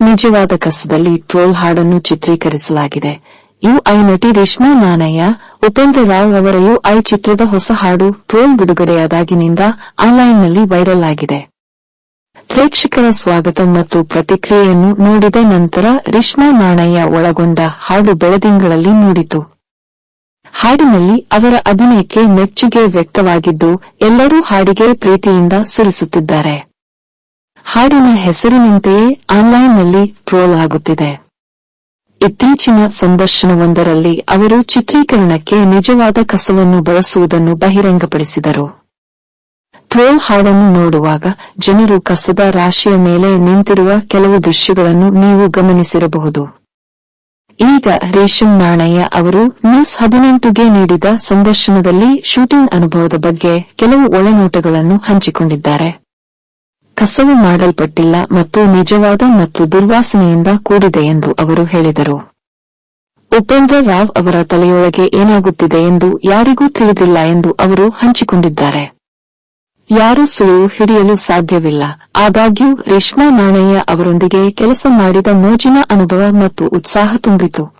ನಿಜವಾದ ಕಸದಲ್ಲಿ ಟ್ರೋಲ್ ಹಾಡನ್ನು ಚಿತ್ರೀಕರಿಸಲಾಗಿದೆ. ಯುಐ ನಟಿ ರೇಷ್ಮಾ ನಾನಯ್ಯ, ಉಪೇಂದ್ರ ರಾವ್ ಅವರ ಯುಐ ಚಿತ್ರದ ಹೊಸ ಹಾಡು ಟ್ರೋಲ್ ಬಿಡುಗಡೆಯಾದಾಗಿನಿಂದ ಆನ್ಲೈನ್ನಲ್ಲಿ ವೈರಲ್ ಆಗಿದೆ. ಪ್ರೇಕ್ಷಕರ ಸ್ವಾಗತ ಮತ್ತು ಪ್ರತಿಕ್ರಿಯೆಯನ್ನು ನೋಡಿದ ನಂತರ ರಿಷ್ಮಾ ನಾಣಯ್ಯ ಒಳಗೊಂಡ ಹಾಡು ಬೆಳದಿಂಗಳಲ್ಲಿ ಮೂಡಿತು. ಹಾಡಿನಲ್ಲಿ ಅವರ ಅಭಿನಯಕ್ಕೆ ಮೆಚ್ಚುಗೆ ವ್ಯಕ್ತವಾಗಿದ್ದು, ಎಲ್ಲರೂ ಹಾಡಿಗೆ ಪ್ರೀತಿಯಿಂದ ಸುರಿಸುತ್ತಿದ್ದಾರೆ. ಹಾಡಿನ ಹೆಸರಿನಂತೆಯೇ ಆನ್ಲೈನ್ನಲ್ಲಿ ಟ್ರೋಲ್ ಆಗುತ್ತಿದೆ. ಇತ್ತೀಚಿನ ಸಂದರ್ಶನವೊಂದರಲ್ಲಿ ಅವರು ಚಿತ್ರೀಕರಣಕ್ಕೆ ನಿಜವಾದ ಕಸವನ್ನು ಬಳಸುವುದನ್ನು ಬಹಿರಂಗಪಡಿಸಿದರು. ಟ್ರೋಲ್ ಹಾಡನ್ನು ನೋಡುವಾಗ ಜನರು ಕಸದ ರಾಶಿಯ ಮೇಲೆ ನಿಂತಿರುವ ಕೆಲವು ದೃಶ್ಯಗಳನ್ನು ನೀವು ಗಮನಿಸಿರಬಹುದು. ಈಗ ರೇಷಂ ನಾಣಯ್ಯ ಅವರು ನ್ಯೂಸ್ ಹದಿನೆಂಟುಗೆ ನೀಡಿದ ಸಂದರ್ಶನದಲ್ಲಿ ಶೂಟಿಂಗ್ ಅನುಭವದ ಬಗ್ಗೆ ಕೆಲವು ಒಳನೋಟಗಳನ್ನು ಹಂಚಿಕೊಂಡಿದ್ದಾರೆ. ಕಸವು ಮಾಡಲ್ಪಟ್ಟಿಲ್ಲ ಮತ್ತು ನಿಜವಾದ ಮತ್ತು ದುರ್ವಾಸನೆಯಿಂದ ಕೂಡಿದೆ ಎಂದು ಅವರು ಹೇಳಿದರು. ಉಪೇಂದ್ರ ರಾವ್ ಅವರ ತಲೆಯೊಳಗೆ ಏನಾಗುತ್ತಿದೆ ಎಂದು ಯಾರಿಗೂ ತಿಳಿದಿಲ್ಲ ಎಂದು ಅವರು ಹಂಚಿಕೊಂಡಿದ್ದಾರೆ. ಯಾರೂ ಸುಳಿವು ಹಿಡಿಯಲು ಸಾಧ್ಯವಿಲ್ಲ. ಆದಾಗ್ಯೂ, ರೇಷ್ಮಾ ನಾಣಯ್ಯ ಅವರೊಂದಿಗೆ ಕೆಲಸ ಮಾಡಿದ ಮೋಜಿನ ಅನುಭವ ಮತ್ತು ಉತ್ಸಾಹ ತುಂಬಿತು.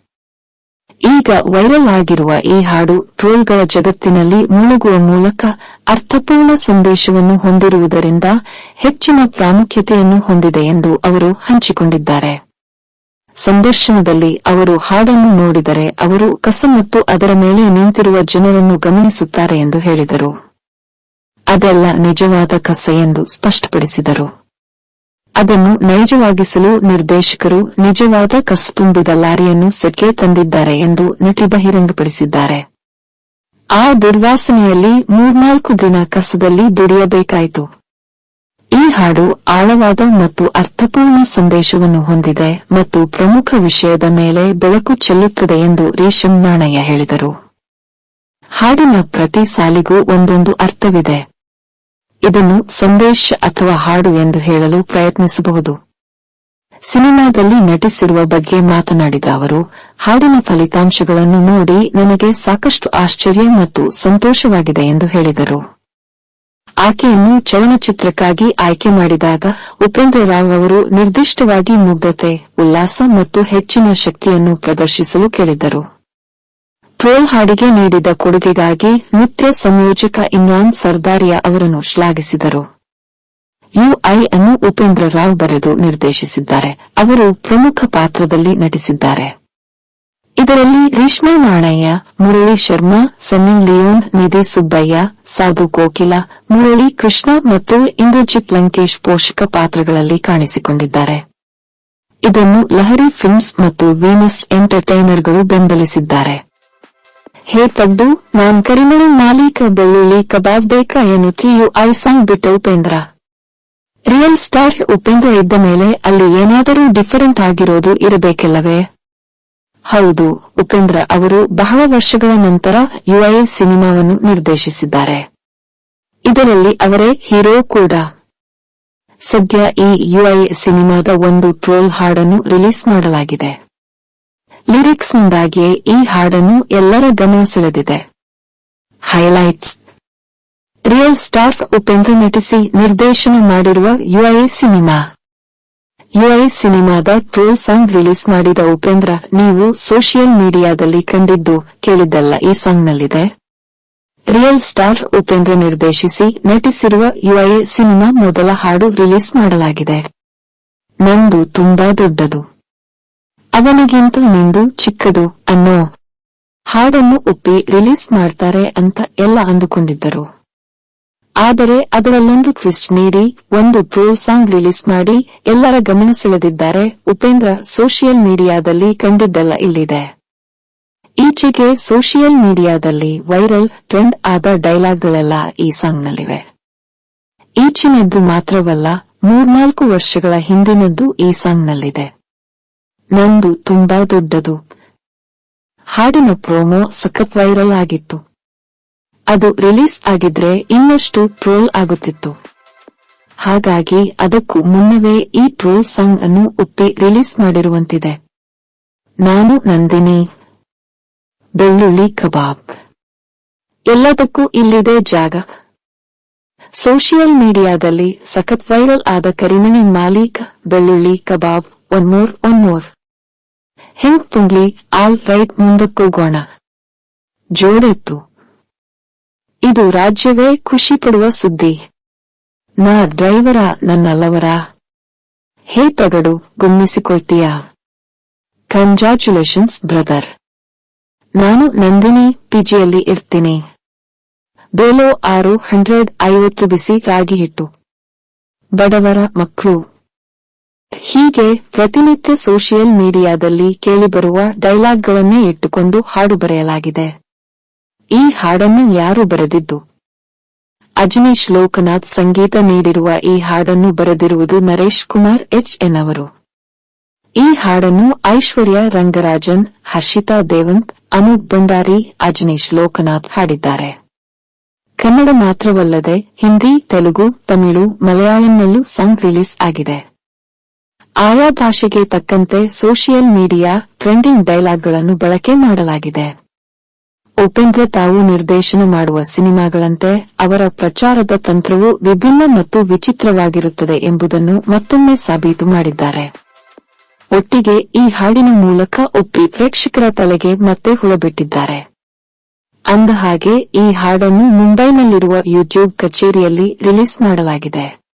ಈಗ ವೈರಲ್ ಆಗಿರುವ ಈ ಹಾಡು ಟ್ರೋಲ್ಗಳ ಜಗತ್ತಿನಲ್ಲಿ ಮುಳುಗುವ ಮೂಲಕ ಅರ್ಥಪೂರ್ಣ ಸಂದೇಶವನ್ನು ಹೊಂದಿರುವುದರಿಂದ ಹೆಚ್ಚಿನ ಪ್ರಾಮುಖ್ಯತೆಯನ್ನು ಹೊಂದಿದೆ ಎಂದು ಅವರು ಹಂಚಿಕೊಂಡಿದ್ದಾರೆ. ಸಂದರ್ಶನದಲ್ಲಿ ಅವರು ಹಾಡನ್ನು ನೋಡಿದರೆ ಅವರು ಕಸ ಮತ್ತು ಅದರ ಮೇಲೆ ನಿಂತಿರುವ ಜನರನ್ನು ಗಮನಿಸುತ್ತಾರೆ ಎಂದು ಹೇಳಿದರು. ಅದೆಲ್ಲ ನಿಜವಾದ ಕಸ ಎಂದು ಸ್ಪಷ್ಟಪಡಿಸಿದರು. ಅದನ್ನು ನೈಜವಾಗಿಸಲು ನಿರ್ದೇಶಕರು ನಿಜವಾದ ಕಸ ತುಂಬಿದ ಲಾರಿಯನ್ನು ಸೆಟ್ಗೆ ತಂದಿದ್ದಾರೆ ಎಂದು ನಟಿ ಬಹಿರಂಗಪಡಿಸಿದ್ದಾರೆ. ಆ ದುರ್ವಾಸನೆಯಲ್ಲಿ ಮೂರ್ನಾಲ್ಕು ದಿನ ಕಸದಲ್ಲಿ ದುಡಿಯಬೇಕಾಯಿತು. ಈ ಹಾಡು ಆಳವಾದ ಮತ್ತು ಅರ್ಥಪೂರ್ಣ ಸಂದೇಶವನ್ನು ಹೊಂದಿದೆ ಮತ್ತು ಪ್ರಮುಖ ವಿಷಯದ ಮೇಲೆ ಬೆಳಕು ಚೆಲ್ಲುತ್ತದೆ ಎಂದು ರೇಷಂ ನಾಣಯ್ಯ ಹೇಳಿದರು. ಹಾಡಿನ ಪ್ರತಿ ಸಾಲಿಗೂ ಒಂದೊಂದು ಅರ್ಥವಿದೆ. ಇದನ್ನು ಸಂದೇಶ ಅಥವಾ ಹಾಡು ಎಂದು ಹೇಳಲು ಪ್ರಯತ್ನಿಸಬಹುದು. ಸಿನಿಮಾದಲ್ಲಿ ನಟಿಸಿರುವ ಬಗ್ಗೆ ಮಾತನಾಡಿದ ಅವರು, ಹಾಡಿನ ಫಲಿತಾಂಶಗಳನ್ನು ನೋಡಿ ನನಗೆ ಸಾಕಷ್ಟು ಆಶ್ಚರ್ಯ ಮತ್ತು ಸಂತೋಷವಾಗಿದೆ ಎಂದು ಹೇಳಿದರು. ಆಕೆಯನ್ನು ಚಲನಚಿತ್ರಕ್ಕಾಗಿ ಆಯ್ಕೆ ಮಾಡಿದಾಗ ಉಪೇಂದ್ರ ರಾವ್ ಅವರು ನಿರ್ದಿಷ್ಟವಾಗಿ ಮುಗ್ಧತೆ, ಉಲ್ಲಾಸ ಮತ್ತು ಹೆಚ್ಚಿನ ಶಕ್ತಿಯನ್ನು ಪ್ರದರ್ಶಿಸಲು ಕೇಳಿದ್ದರು. ಟ್ರೋಲ್ ಹಾಡಿಗೆ ನೀಡಿದ ಕೊಡುಗೆಗಾಗಿ ನೃತ್ಯ ಸಂಯೋಜಕ ಇಮ್ರಾನ್ ಸರ್ದಾರಿಯಾ ಅವರನ್ನು ಶ್ಲಾಘಿಸಿದರು. ಯುಐ ಅನ್ನು ಉಪೇಂದ್ರ ರಾವ್ ಬರೆದು ನಿರ್ದೇಶಿಸಿದ್ದಾರೆ. ಅವರು ಪ್ರಮುಖ ಪಾತ್ರದಲ್ಲಿ ನಟಿಸಿದ್ದಾರೆ. ಇದರಲ್ಲಿ ರೇಷ್ಮಾ ನಾಣಯ್ಯ, ಮುರಳಿ ಶರ್ಮಾ ಸನ್ನಿ ಲಿಯೋನ್, ನಿಧಿ ಸುಬ್ಬಯ್ಯ, ಸಾಧು ಕೋಕಿಲ, ಮುರಳಿ ಕೃಷ್ಣ ಮತ್ತು ಇಂದ್ರಜಿತ್ ಲಂಕೇಶ್ ಪೋಷಕ ಪಾತ್ರಗಳಲ್ಲಿ ಕಾಣಿಸಿಕೊಂಡಿದ್ದಾರೆ. ಇದನ್ನು ಲಹರಿ ಫಿಲ್ಮ್ಸ್ ಮತ್ತು ವೀನಸ್ ಎಂಟರ್ಟೈನರ್ಗಳು ಬೆಂಬಲಿಸಿದ್ದಾರೆ. ಹೇ ತಗ್ಡು ನಾನ್ ಕರಿಮಣಿ ಮಾಲೀಕ, ಬೆಳ್ಳುಳ್ಳಿ ಕಬಾಬ್ ಬೇಕಾ ಎನ್ನುತ್ತೀಯು ಐ ಸಾಂಗ್ ಬಿಟ್ಟ ಉಪೇಂದ್ರ. ರಿಯಲ್ ಸ್ಟಾರ್ ಉಪೇಂದ್ರ ಇದ್ದ ಮೇಲೆ ಅಲ್ಲಿ ಏನಾದರೂ ಡಿಫರೆಂಟ್ ಆಗಿರೋದು ಇರಬೇಕಿಲ್ಲವೇ? ಹೌದು, ಉಪೇಂದ್ರ ಅವರು ಬಹಳ ವರ್ಷಗಳ ನಂತರ ಯುಐ ಸಿನಿಮಾವನ್ನು ನಿರ್ದೇಶಿಸಿದ್ದಾರೆ. ಇದರಲ್ಲಿ ಅವರೇ ಹೀರೋ ಕೂಡ. ಸದ್ಯ ಈ ಯುಐ ಸಿನಿಮಾದ ಒಂದು ಟ್ರೋಲ್ ಹಾಡನ್ನು ರಿಲೀಸ್ ಮಾಡಲಾಗಿದೆ. ಲಿರಿಕ್ಸ್ನಿಂದಾಗಿಯೇ ಈ ಹಾಡನ್ನು ಎಲ್ಲರ ಗಮನ ಸೆಳೆದಿದೆ. ಹೈಲೈಟ್ಸ್. ರಿಯಲ್ ಸ್ಟಾರ್ ಉಪೇಂದ್ರ ನಟಿಸಿ ನಿರ್ದೇಶನ ಮಾಡಿರುವ ಯುಐ ಸಿನಿಮಾ. ಯುಐ ಸಿನಿಮಾದ ಟ್ರೋಲ್ ಸಾಂಗ್ ರಿಲೀಸ್ ಮಾಡಿದ ಉಪೇಂದ್ರ ನೀವು ಸೋಷಿಯಲ್ ಮೀಡಿಯಾದಲ್ಲಿ ಕಂಡಿದ್ದು ಕೇಳಿದ್ದಲ್ಲ ಈ ಸಾಂಗ್ನಲ್ಲಿದೆ. ರಿಯಲ್ ಸ್ಟಾರ್ ಉಪೇಂದ್ರ ನಿರ್ದೇಶಿಸಿ ನಟಿಸಿರುವ ಯುಐ ಸಿನಿಮಾ ಮೊದಲ ಹಾಡು ರಿಲೀಸ್ ಮಾಡಲಾಗಿದೆ. ನಂದು ತುಂಬಾ ದೊಡ್ಡದು. ಅವನಿಗಿಂತ ನಿಂದು ಚಿಕ್ಕದು ಅನ್ನೋ. ಹಾಡನ್ನು ಒಪ್ಪಿ ರಿಲೀಸ್ ಮಾಡ್ತಾರೆ ಅಂತ ಎಲ್ಲ ಅಂದುಕೊಂಡಿದ್ದರು. ಆದರೆ ಅದರಲ್ಲೊಂದು ಟ್ವಿಸ್ಟ್ ನೀಡಿ, ಒಂದು ಟ್ರೋಲ್ ಸಾಂಗ್ ರಿಲೀಸ್ ಮಾಡಿ ಎಲ್ಲರ ಗಮನ ಸೆಳೆದಿದ್ದಾರೆ ಉಪೇಂದ್ರ ಸೋಷಿಯಲ್ ಮೀಡಿಯಾದಲ್ಲಿ ಕಂಡಿದ್ದೆಲ್ಲ ಇಲ್ಲಿದೆ. ಈಚೆಗೆ ಸೋಷಿಯಲ್ ಮೀಡಿಯಾದಲ್ಲಿ ವೈರಲ್ ಟ್ರೆಂಡ್ ಆದ ಡೈಲಾಗ್ಗಳೆಲ್ಲ ಈ ಸಾಂಗ್ನಲ್ಲಿವೆ. ಈಚಿನದ್ದು ಮಾತ್ರವಲ್ಲ, ಮೂರ್ನಾಲ್ಕು ವರ್ಷಗಳ ಹಿಂದಿನದ್ದು ಈ ಸಾಂಗ್ನಲ್ಲಿದೆ. ನಂದು ತುಂಬಾ ದೊಡ್ಡದು. ಹಾಡಿನ ಪ್ರೋಮೋ ಸಖತ್ ವೈರಲ್ ಆಗಿತ್ತು. ಅದು ರಿಲೀಸ್ ಆಗಿದ್ರೆ ಇನ್ನಷ್ಟು ಟ್ರೋಲ್ ಆಗುತ್ತಿತ್ತು. ಹಾಗಾಗಿ ಅದಕ್ಕೂ ಮುನ್ನವೇ ಈ ಟ್ರೋಲ್ ಸಾಂಗ್ ಅನ್ನು ಒಪ್ಪಿ ರಿಲೀಸ್ ಮಾಡಿರುವಂತಿದೆ. ನಾನು ನಂದಿನಿ. ಬೆಳ್ಳುಳ್ಳಿ ಕಬಾಬ್. ಎಲ್ಲದಕ್ಕೂ ಇಲ್ಲಿದೆ ಜಾಗ. ಸೋಷಿಯಲ್ ಮೀಡಿಯಾದಲ್ಲಿ ಸಖತ್ ವೈರಲ್ ಆದ ಕರಿಮಣಿ ಮಾಲೀಕ್, ಬೆಳ್ಳುಳ್ಳಿ ಕಬಾಬ್ ಒನ್ ಮೋರ್. ಹೆಂಗ್ ಪುಂಗ್ಲಿ ಆಲ್ ರೈಟ್ ಮುಂದಕ್ಕೋಗೋಣ ಜೋಡೆತ್ತು. ಇದು ರಾಜ್ಯವೇ ಖುಷಿ ಪಡುವ ಸುದ್ದಿ. ನಾ ಡ್ರೈವರ, ನನ್ನಲ್ಲವರ. ಹೇ ತಗಡು ಗುಮ್ಮಿಸಿಕೊಳ್ತೀಯಾ ಕಂಗ್ರಾಚುಲೇಷನ್ಸ್ ಬ್ರದರ್ ನಾನು ನಂದಿನಿ, ಪಿಜಿಯಲ್ಲಿ ಇರ್ತೀನಿ. ಬೇಲೋ ಆರು ಹಂಡ್ರೆಡ್ ಐವತ್ತು ಬಿಸಿ ರಾಗಿ ಹಿಟ್ಟು. ಬಡವರ ಮಕ್ಕಳು. ಹೀಗೆ ಪ್ರತಿನಿತ್ಯ ಸೋಷಿಯಲ್ ಮೀಡಿಯಾದಲ್ಲಿ ಕೇಳಿಬರುವ ಡೈಲಾಗ್ಗಳನ್ನೇ ಇಟ್ಟುಕೊಂಡು ಹಾಡು ಬರೆಯಲಾಗಿದೆ. ಈ ಹಾಡನ್ನು ಯಾರು ಬರೆದಿದ್ದು? ಅಜನೀಶ್ ಲೋಕನಾಥ್ ಸಂಗೀತ ನೀಡಿರುವ ಈ ಹಾಡನ್ನು ಬರೆದಿರುವುದು ನರೇಶ್ ಕುಮಾರ್ ಎಚ್ ಎನ್ ಅವರು. ಈ ಹಾಡನ್ನು ಐಶ್ವರ್ಯ ರಂಗರಾಜನ್, ಹರ್ಷಿತಾ ದೇವಂತ್, ಅನೂಪ್ ಭಂಡಾರಿ, ಅಜನೀಶ್ ಲೋಕನಾಥ್ ಹಾಡಿದ್ದಾರೆ. ಕನ್ನಡ ಮಾತ್ರವಲ್ಲದೆ ಹಿಂದಿ, ತೆಲುಗು, ತಮಿಳು, ಮಲಯಾಳಂನಲ್ಲೂ ಸಾಂಗ್ ರಿಲೀಸ್ ಆಗಿದೆ. ಆಯಾ ಭಾಷೆಗೆ ತಕ್ಕಂತೆ ಸೋಷಿಯಲ್ ಮೀಡಿಯಾ ಟ್ರೆಂಡಿಂಗ್ ಡೈಲಾಗ್ಗಳನ್ನು ಬಳಕೆ ಮಾಡಲಾಗಿದೆ. ಉಪೇಂದ್ರ ತಾವು ನಿರ್ದೇಶನ ಮಾಡುವ ಸಿನಿಮಾಗಳಂತೆ ಅವರ ಪ್ರಚಾರದ ತಂತ್ರವು ವಿಭಿನ್ನ ಮತ್ತು ವಿಚಿತ್ರವಾಗಿರುತ್ತದೆ ಎಂಬುದನ್ನು ಮತ್ತೊಮ್ಮೆ ಸಾಬೀತು ಮಾಡಿದ್ದಾರೆ. ಒಟ್ಟಿಗೆ ಈ ಹಾಡಿನ ಮೂಲಕ ಒಪ್ಪಿ ಪ್ರೇಕ್ಷಕರ ತಲೆಗೆ ಮತ್ತೆ ಹುಳಬಿಟ್ಟಿದ್ದಾರೆ. ಅಂದಹಾಗೆ ಈ ಹಾಡನ್ನು ಮುಂಬೈನಲ್ಲಿರುವ ಯೂಟ್ಯೂಬ್ ಕಚೇರಿಯಲ್ಲಿ ರಿಲೀಸ್ ಮಾಡಲಾಗಿದೆ.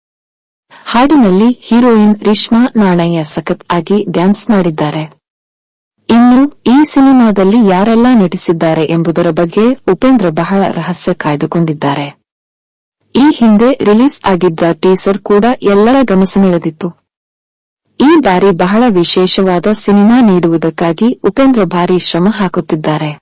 ಹಾಡಿನಲ್ಲಿ ಹೀರೋಯಿನ್ ರಿಷ್ಮಾ ನಾಣಯ್ಯ ಸಖತ್ ಆಗಿ ಡ್ಯಾನ್ಸ್ ಮಾಡಿದ್ದಾರೆ. ಇನ್ನು ಈ ಸಿನಿಮಾದಲ್ಲಿ ಯಾರೆಲ್ಲ ನಟಿಸಿದ್ದಾರೆ ಎಂಬುದರ ಬಗ್ಗೆ ಉಪೇಂದ್ರ ಬಹಳ ರಹಸ್ಯ ಕಾಯ್ದುಕೊಂಡಿದ್ದಾರೆ. ಈ ಹಿಂದೆ ರಿಲೀಸ್ ಆಗಿದ್ದ ಟೀಸರ್ ಕೂಡ ಎಲ್ಲರ ಗಮನಸೆಳೆದಿತ್ತು ಈ ಬಾರಿ ಬಹಳ ವಿಶೇಷವಾದ ಸಿನಿಮಾ ನೀಡುವುದಕ್ಕಾಗಿ ಉಪೇಂದ್ರ ಭಾರಿ ಶ್ರಮ ಹಾಕುತ್ತಿದ್ದಾರೆ.